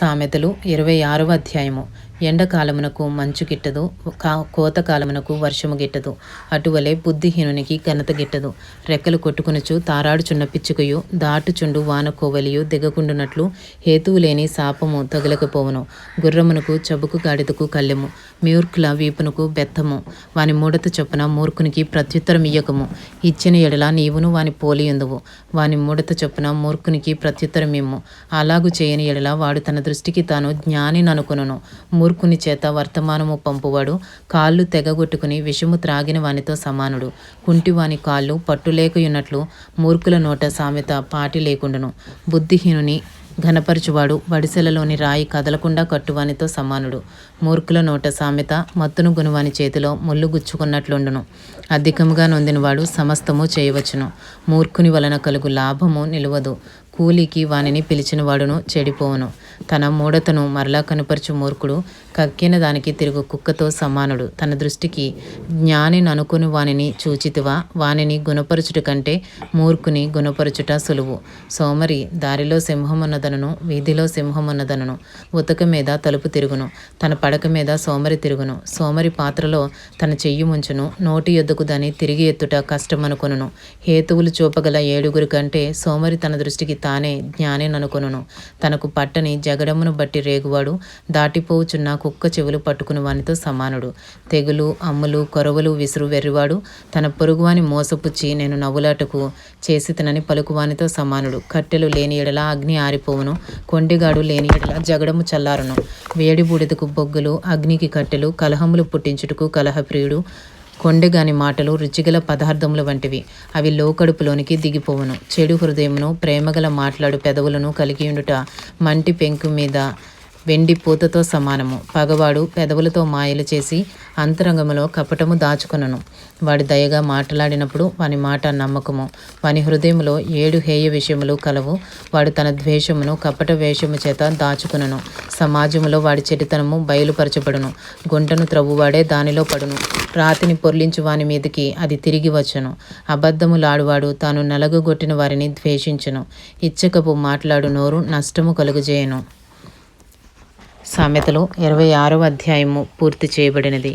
సామెతలు ఇరవై ఆరవ అధ్యాయము. ఎండకాలమునకు మంచు గిట్టదు కోతకాలమునకు వర్షము గిట్టదు. అటువలే బుద్ధిహీనునికి ఘనత గిట్టదు. రెక్కలు కొట్టుకునుచు తారాడుచున్న పిచ్చుకయు దాటుచుండు వానకోవలియు దిగకుండునట్లు హేతువు లేని శాపము తగలకపోవను. గుర్రమునకు చబుకు గాడిదకు కళ్ళెము మూర్ఖుల వీపునకు బెత్తము. వాని మూడత చొప్పున మూర్ఖునికి ప్రత్యుత్తరం ఇయ్యకము. ఇచ్చిన ఎడల నీవును వాని పోలియుందువు వాని మూడత చొప్పున మూర్ఖునికి ప్రత్యుత్తరం ఇమ్ము. అలాగు చేయని ఎడల వాడు తన దృష్టికి తాను జ్ఞాని మూర్ మూర్ఖుని చేత వర్తమానము పంపువాడు. కాళ్ళు తెగగొట్టుకుని విషము త్రాగిన వానితో సమానుడు. కుంటివాని కాళ్ళు పట్టులేకయున్నట్లు మూర్ఖుల నోట సామెత పాటి లేకుండును. బుద్ధిహీనుని ఘనపరచువాడు వడిసెలలోని రాయి కదలకుండా కట్టువానితో సమానుడు. మూర్ఖుల నోట సామెత మత్తును గునువాని చేతిలో ముళ్ళు గుచ్చుకున్నట్లుండును. అధికముగా నొందినవాడు సమస్తము చేయవచ్చును. మూర్ఖుని వలన కలుగు లాభము నిలువదు. కూలికి వానిని పిలిచిన వాడును చెడిపోవును. తన మూఢతను మరలా కనుపరచు మూర్ఖుడు. కక్కిన దానికి తిరుగు కుక్కతో సమానుడు. తన దృష్టికి జ్ఞాని అనుకుని వానిని చూచితివా? వానిని గుణపరచుట కంటే మూర్ఖుని గుణపరచుట సులువు. సోమరి దారిలో సింహమున్నదనను వీధిలో సింహమున్నదనను ఉతక మీద తలుపు తిరుగును. తన పడక మీద సోమరి తిరుగును. సోమరి పాత్రలో తన చెయ్యి ముంచును. నోటి ఎద్దుకు దాని తిరిగి ఎత్తుట కష్టమనుకొనును. హేతువులు చూపగల ఏడుగురు కంటే సోమరి తన దృష్టికి తానే జ్ఞానేననుకొనును తనకు పట్టని జగడమును బట్టి రేగువాడు దాటిపోవుచున్న కుక్క చెవులు పట్టుకుని వానితో సమానుడు. తెగులు అమ్ములు కొరవలు విసురు వెర్రివాడు తన పొరుగువాని మోసపుచ్చి నేను నవ్వులాటకు చేసి తినని పలుకువానితో సమానుడు. కట్టెలు లేని ఎడల అగ్ని ఆరిపోవును కొండిగాడు లేని ఎడల జగడము చల్లారును. వేడి బూడిదకు బొగ్గులు అగ్నికి కట్టెలు కలహములు పుట్టించుటకు కలహప్రియుడు కొండెగాని మాటలు రుచిగల పదార్థముల వంటివి. అవి లోకడుపులోనికి దిగిపోవును. చెడు హృదయమును ప్రేమగల మాట్లాడు పెదవులను కలిగి ఉండుట మంటి పెంకు మీద వెండి పూతతో సమానము. పగవాడు పెదవులతో మాయలు చేసి అంతరంగములో కపటము దాచుకొనను. వాడి దయగా మాట్లాడినప్పుడు వాని మాట నమ్మకము. వాని హృదయములో ఏడు హేయ విషయములు కలవు. వాడు తన ద్వేషమును కపట వేషము చేత దాచుకునను. సమాజములో వాడి చెడుతనము బయలుపరచబడును. గుంటను త్రవ్వువాడే దానిలో పడును. రాతిని పొర్లించు వాని మీదకి అది తిరిగి వచ్చును. అబద్ధములాడువాడు తాను నలగొట్టిన వారిని ద్వేషించును. ఇచ్చకపు మాట్లాడు నోరు నష్టము కలుగజేయను. సామెతలు ఇరవై ఆరో అధ్యాయము పూర్తి చేయబడినది.